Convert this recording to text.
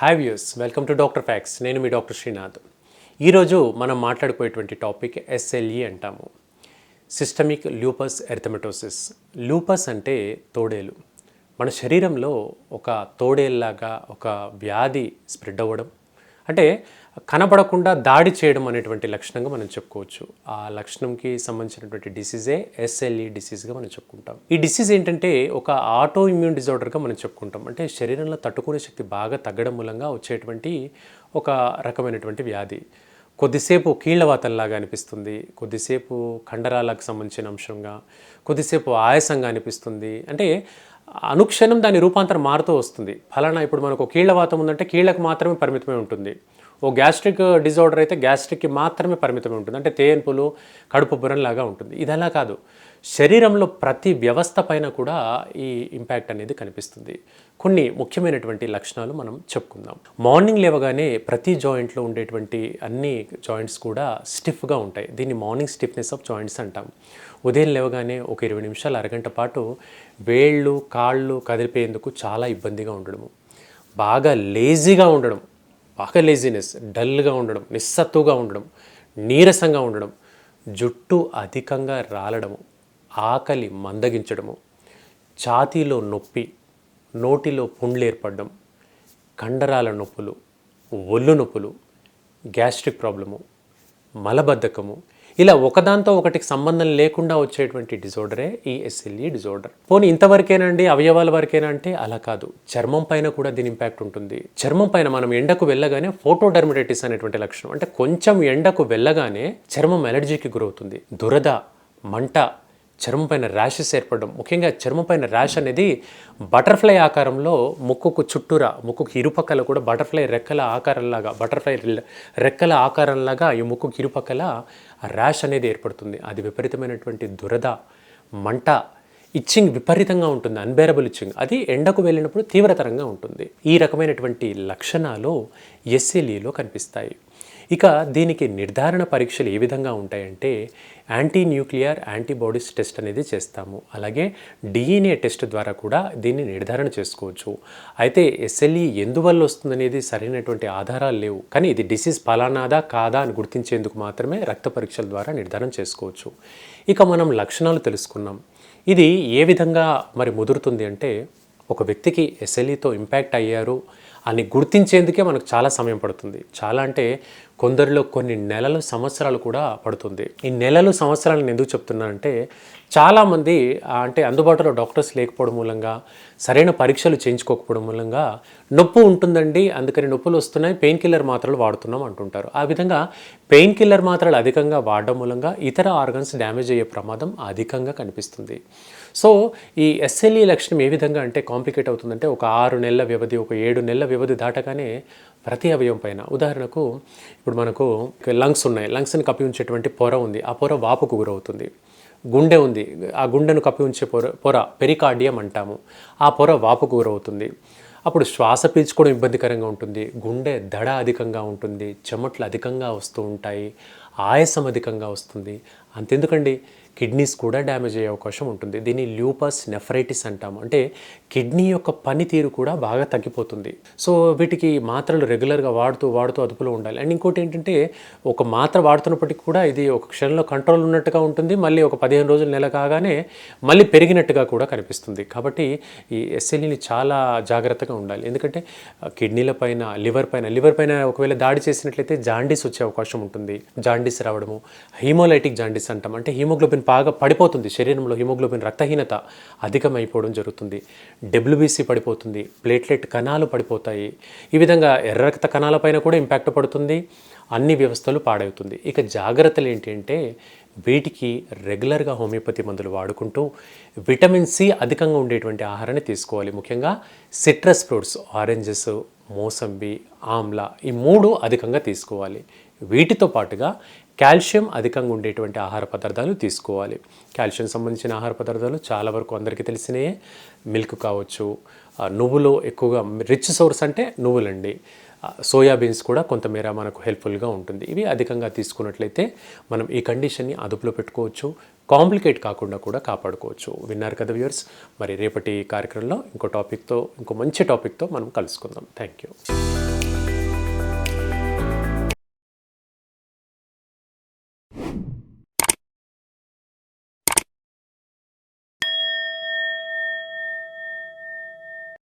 Hi views welcome to doctor facts నేను మీ doctor Srinath ఈరోజు మనం మాట్లాడుకునేటువంటి టాపిక్ ఎస్ఎల్ఈ అంటాము. సిస్టమిక్ లూపస్ ఎర్థమెటోసిస్ లూపస్ అంటే తోడేలు. మన శరీరంలో ఒక తోడేల్లాగా ఒక వ్యాధి స్ప్రెడ్ అవ్వడం. అంటే కనబడకుండా దాడి చేయడం అనేటువంటి లక్షణంగా మనం చెప్పుకోవచ్చు. ఆ లక్షణంకి సంబంధించినటువంటి డిసీజే ఎస్ఎల్ఈ డిసీజ్గా మనం చెప్పుకుంటాం. ఈ డిసీజ్ ఏంటంటే ఒక ఆటో ఇమ్యూన్ డిజార్డర్గా మనం చెప్పుకుంటాం. అంటే శరీరంలో తట్టుకునే శక్తి బాగా తగ్గడం మూలంగా వచ్చేటువంటి ఒక రకమైనటువంటి వ్యాధి. కొద్దిసేపు కీళ్ళవాతంలాగా అనిపిస్తుంది. కొద్దిసేపు కండరాలకు సంబంధించిన అంశంగా కొద్దిసేపు ఆయాసంగా అనిపిస్తుంది. అంటే అనుక్షణం దాని రూపాంతరం మారుతూ వస్తుంది. ఫలానా ఇప్పుడు మనకు కీళ్ళవాతం ఉందంటే కీళ్ళకు మాత్రమే పరిమితమై ఉంటుంది. ఓ గ్యాస్ట్రిక్ డిజార్డర్ అయితే గ్యాస్ట్రిక్కి మాత్రమే పరిమితమై ఉంటుంది. అంటే తేన్పులు కడుపు బురంలాగా ఉంటుంది. ఇది అలా కాదు. శరీరంలో ప్రతి వ్యవస్థ పైన కూడా ఈ ఇంపాక్ట్ అనేది కనిపిస్తుంది. కొన్ని ముఖ్యమైనటువంటి లక్షణాలు మనం చెప్పుకుందాం. మార్నింగ్ లేవగానే ప్రతి జాయింట్లో ఉండేటువంటి అన్ని జాయింట్స్ కూడా స్టిఫ్గా ఉంటాయి. దీన్ని మార్నింగ్ స్టిఫ్నెస్ ఆఫ్ జాయింట్స్ అంటాం. ఉదయం లేవగానే ఒక ఇరవై నిమిషాలు అరగంట పాటు వేళ్ళు కాళ్ళు కదిలిపోయేందుకు చాలా ఇబ్బందిగా ఉండడము. బాగా లేజీగా ఉండడం. బాగా లేజినెస్ డల్గా ఉండడం నిస్సత్తుగా ఉండడం నీరసంగా ఉండడం జుట్టు అధికంగా రాలడము ఆకలి మందగించడము ఛాతీలో నొప్పి నోటిలో పుండ్లు ఏర్పడడం కండరాల నొప్పులు ఒళ్ళు నొప్పులు గ్యాస్ట్రిక్ ప్రాబ్లము మలబద్ధకము ఇలా ఒకదాంతో ఒకటికి సంబంధం లేకుండా వచ్చేటువంటి డిజార్డరే ఈ ఎస్ఎల్ఈ డిజార్డర్. పోనీ ఇంతవరకేనండి అవయవాల వరకేనా అంటే అలా కాదు. చర్మం పైన కూడా దీని ఇంపాక్ట్ ఉంటుంది. చర్మం పైన మనం ఎండకు వెళ్ళగానే ఫోటోడర్మటైటిస్ అనేటువంటి లక్షణం. అంటే కొంచెం ఎండకు వెళ్ళగానే చర్మం ఎలర్జీకి గురవుతుంది. దురద మంట చర్మం పైన ర్యాషెస్ ఏర్పడడం. ముఖ్యంగా చర్మం పైన ర్యాష్ అనేది బటర్ఫ్లై ఆకారంలో ముక్కుకు చుట్టూరా ముక్కుకు ఇరుపక్కల కూడా బటర్ఫ్లై రెక్కల ఆకారంలాగా బటర్ఫ్లై రెక్కల ఆకారంలాగా ఈ ముక్కుకు ఇరుపక్కల ర్యాష్ అనేది ఏర్పడుతుంది. అది విపరీతమైనటువంటి దురద మంట ఇచ్చింగ్ విపరీతంగా ఉంటుంది అన్బేరబుల్ ఇచ్చింగ్ అది ఎండకు వెళ్ళినప్పుడు తీవ్రతరంగా ఉంటుంది. ఈ రకమైనటువంటి లక్షణాలు ఎస్ఎల్ఈలో కనిపిస్తాయి. ఇక దీనికి నిర్ధారణ పరీక్షలు ఏ విధంగా ఉంటాయంటే యాంటీ న్యూక్లియర్ యాంటీబాడీస్ టెస్ట్ అనేది చేస్తాము. అలాగే డిఎన్ఏ టెస్ట్ ద్వారా కూడా దీన్ని నిర్ధారణ చేసుకోవచ్చు. అయితే ఎస్ఎల్ఈ ఎందువల్ల వస్తుందనేది సరైనటువంటి ఆధారాలు లేవు. కానీ ఇది డిసీజ్ ఫలానాదా కాదా అని గుర్తించేందుకు మాత్రమే రక్త పరీక్షల ద్వారా నిర్ధారణ చేసుకోవచ్చు. ఇక మనం లక్షణాలు తెలుసుకున్నాం. ఇది ఏ విధంగా మరి ముదురుతుంది అంటే ఒక వ్యక్తికి ఎస్ఎల్ఈతో ఇంపాక్ట్ అయ్యారు అని గుర్తించేందుకే మనకు చాలా సమయం పడుతుంది. చాలా అంటే కొందరిలో కొన్ని నెలలు సంవత్సరాలు కూడా పడుతుంది. ఈ నెలలు సంవత్సరాలను ఎందుకు చెప్తున్నానంటే చాలామంది అంటే అందుబాటులో డాక్టర్స్ లేకపోవడం మూలంగా సరైన పరీక్షలు చేయించుకోకపోవడం మూలంగా నొప్పి ఉంటుందండి అందుకని నొప్పులు వస్తున్నాయి పెయిన్ కిల్లర్ మాత్రలు వాడుతున్నాం అంటుంటారు. ఆ విధంగా పెయిన్ కిల్లర్ మాత్రలు అధికంగా వాడడం మూలంగా ఇతర ఆర్గన్స్ డ్యామేజ్ అయ్యే ప్రమాదం అధికంగా కనిపిస్తుంది. సో ఈ ఎస్ఎల్ఈ లక్షణం ఏ విధంగా అంటే కాంప్లికేట్ అవుతుందంటే ఒక ఆరు నెలల వ్యవధి ఒక ఏడు నెలల వ్యవధి దాటగానే ప్రతి అవయవం పైన. ఉదాహరణకు ఇప్పుడు మనకు లంగ్స్ ఉన్నాయి. లంగ్స్ని కప్పి ఉంచేటువంటి పొర ఉంది. ఆ పొర వాపుకు గురవుతుంది. గుండె ఉంది. ఆ గుండెను కప్పి ఉంచే పొర పొర పెరికార్డియం అంటాము. ఆ పొర వాపుకు గురవుతుంది. అప్పుడు శ్వాస పీల్చుకోవడం ఇబ్బందికరంగా ఉంటుంది. గుండె దడ అధికంగా ఉంటుంది. చెమట్లు అధికంగా వస్తూ ఉంటాయి. ఆయాసం అధికంగా వస్తుంది. అంతెందుకండి? కిడ్నీస్ కూడా డ్యామేజ్ అయ్యే అవకాశం ఉంటుంది. దీన్ని ల్యూపస్ నెఫ్రైటిస్ అంటాము. అంటే కిడ్నీ యొక్క పనితీరు కూడా బాగా తగ్గిపోతుంది. సో వీటికి మాత్రలు రెగ్యులర్గా వాడుతూ వాడుతూ అదుపులో ఉండాలి. అండ్ ఇంకోటి ఏంటంటే ఒక మాత్ర వాడుతున్నప్పటికీ కూడా ఇది ఒక క్షణంలో కంట్రోల్ ఉన్నట్టుగా ఉంటుంది. మళ్ళీ ఒక పదిహేను రోజులు నెల కాగానే మళ్ళీ పెరిగినట్టుగా కూడా కనిపిస్తుంది. కాబట్టి ఈ ఎస్ఎల్ఈని చాలా జాగ్రత్తగా ఉండాలి. ఎందుకంటే కిడ్నీల పైన లివర్ పైన లివర్ పైన ఒకవేళ దాడి చేసినట్లయితే జాండీస్ వచ్చే అవకాశం ఉంటుంది. జాండీస్ రావడము హీమోలైటిక్ జాండీస్ అంటాం. అంటే హీమోగ్లోబిన్ బాగా పడిపోతుంది. శరీరంలో హిమోగ్లోబిన్ రక్తహీనత అధికమైపోవడం జరుగుతుంది. డబ్ల్యూబీసీ పడిపోతుంది. ప్లేట్లెట్ కణాలు పడిపోతాయి. ఈ విధంగా ఎర్ర రక్త కణాలపైన కూడా ఇంపాక్ట్ పడుతుంది. అన్ని వ్యవస్థలు పాడవుతుంది. ఇక జాగ్రత్తలు ఏంటి అంటే వీటికి రెగ్యులర్గా హోమియోపతి మందులు వాడుకుంటూ విటమిన్ సి అధికంగా ఉండేటువంటి ఆహారాన్ని తీసుకోవాలి. ముఖ్యంగా citrus fruits oranges mosambi amla ఈ మూడు అధికంగా తీసుకోవాలి. వీటితో పాటుగా కాల్షియం అధికంగా ఉండేటువంటి ఆహార పదార్థాలు తీసుకోవాలి. కాల్షియం సంబంధించిన ఆహార పదార్థాలు చాలా వరకు అందరికీ తెలిసినయే. మిల్క్ కావచ్చు నువ్వులో నువ్వులు ఎక్కువగా రిచ్ సోర్స్ అంటే నువ్వులండి. సోయాబీన్స్ కూడా కొంతమేర మనకు హెల్ప్ఫుల్గా ఉంటుంది. ఇవి అధికంగా తీసుకున్నట్లయితే మనం ఈ కండిషన్ని అదుపులో పెట్టుకోవచ్చు. కాంప్లికేట్ కాకుండా కూడా కాపాడుకోవచ్చు. విన్నారు కదా వ్యూర్స్ మరి రేపటి కార్యక్రమంలో ఇంకో టాపిక్తో ఇంకో మంచి టాపిక్తో మనం కలుసుకుందాం. Thank you